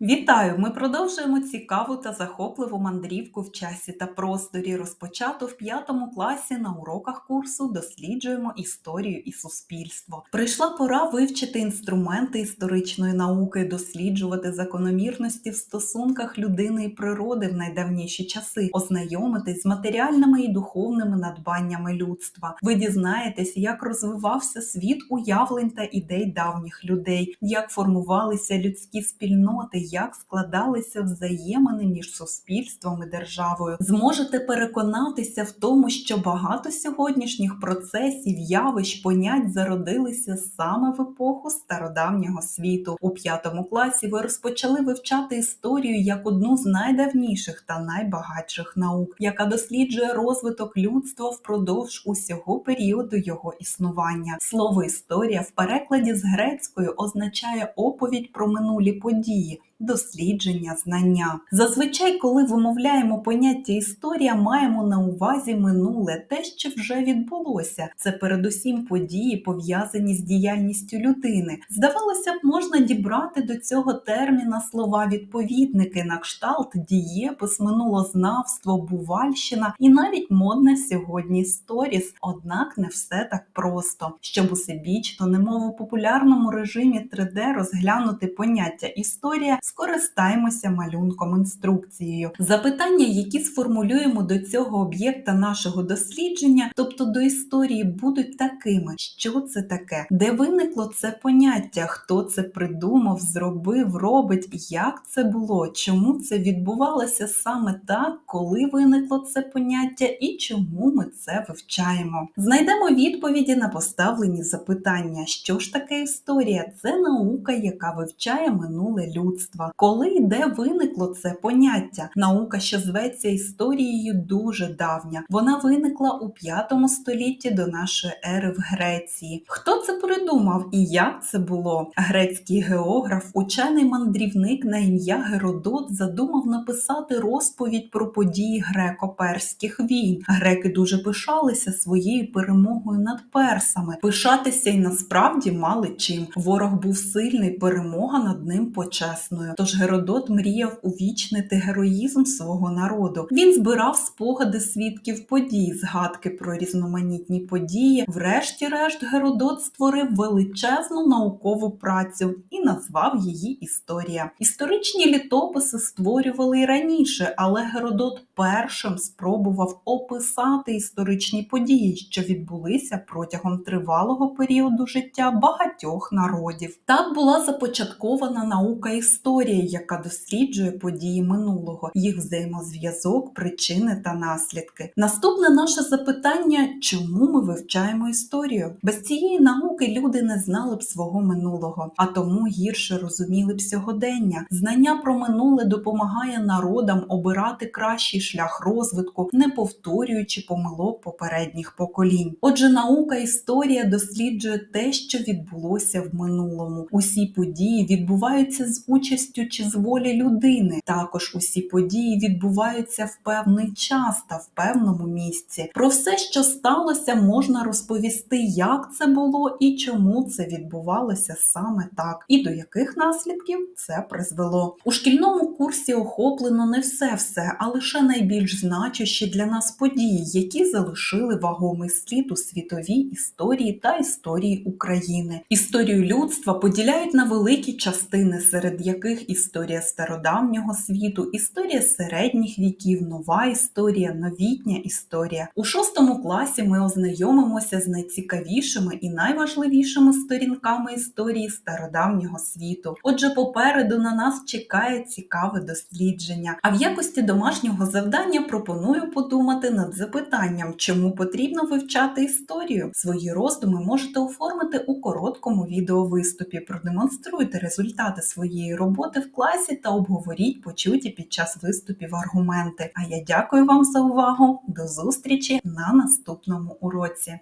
Вітаю! Ми продовжуємо цікаву та захопливу мандрівку в часі та просторі, розпочату в п'ятому класі на уроках курсу Досліджуємо історію і суспільство. Прийшла пора вивчити інструменти історичної науки, досліджувати закономірності в стосунках людини і природи в найдавніші часи, ознайомитись з матеріальними і духовними надбаннями людства. Ви дізнаєтесь, як розвивався світ уявлень та ідей давніх людей, як формувалися людські спільноти як складалися взаємини між суспільством і державою. Зможете переконатися в тому, що багато сьогоднішніх процесів, явищ, понять зародилися саме в епоху стародавнього світу. У п'ятому класі ви розпочали вивчати історію як одну з найдавніших та найбагатших наук, яка досліджує розвиток людства впродовж усього періоду його існування. Слово історія в перекладі з грецької означає оповідь про минулі події дослідження, знання. Зазвичай, коли вимовляємо поняття історія, маємо на увазі минуле, те, що вже відбулося. Це передусім події, пов'язані з діяльністю людини. Здавалося б, можна дібрати до цього терміна слова відповідники на кшталт, дієпис, минулознавство, бувальщина і навіть модне сьогодні сторіс. Однак не все так просто. Щоб усебічно, немов у популярному режимі 3D розглянути поняття історія скористаємося малюнком інструкцією. Запитання, які сформулюємо до цього об'єкта нашого дослідження, тобто до історії, будуть такими: що це таке, де виникло це поняття, хто це придумав, зробив, робить, як це було, чому це відбувалося саме так, коли виникло це поняття? І чому ми це вивчаємо. Знайдемо відповіді на поставлені запитання, що ж таке історія? Це наука, яка вивчає минуле людство людства. Коли і де виникло це поняття? Наука, що зветься історією, дуже давня. Вона виникла у 5 столітті до нашої ери в Греції. Хто це придумав і як це було? Грецький географ, учений мандрівник на ім'я Геродот задумав написати розповідь про події греко-перських війн. Греки дуже пишалися своєю перемогою над персами. Пишатися й насправді мали чим. Ворог був сильний, перемога над ним почесною людиною. Тож Геродот мріяв увічнити героїзм свого народу. Він збирав спогади свідків подій, згадки про різноманітні події. Врешті-решт, Геродот створив величезну наукову працю і назвав її Історія. Історичні літописи створювали й раніше, але Геродот першим спробував описати історичні події, що відбулися протягом тривалого періоду життя багатьох народів. Так була започаткована наука історії історія, яка досліджує події минулого, їх взаємозв'язок, причини та наслідки. Наступне наше запитання: чому ми вивчаємо історію? Без цієї науки люди не знали б свого минулого, а тому гірше розуміли б сьогодення. Знання про минуле допомагає народам обирати кращий шлях розвитку, не повторюючи помилок попередніх поколінь. Отже, наука історія досліджує те, що відбулося в минулому. Усі події відбуваються з участю участю чи з волі людини. Також усі події відбуваються в певний час та в певному місці. Про все, що сталося, можна розповісти, як це було і чому це відбувалося саме так, і до яких наслідків це призвело. У шкільному курсі охоплено не все все, а лише найбільш значущі для нас події, які залишили вагомий слід у світовій історії та історії України. Історію людства поділяють на великі частини, серед яких яких історія стародавнього світу, історія середніх віків, нова історія, новітня історія. У шостому класі ми ознайомимося з найцікавішими і найважливішими сторінками історії стародавнього світу. Отже, попереду на нас чекає цікаве дослідження. А в якості домашнього завдання пропоную подумати над запитанням, чому потрібно вивчати історію. Свої роздуми можете оформити у короткому відеовиступі. Продемонструйте результати своєї роботи роботи в класі та обговоріть почуті під час виступів аргументи. А я дякую вам за увагу. До зустрічі на наступному уроці.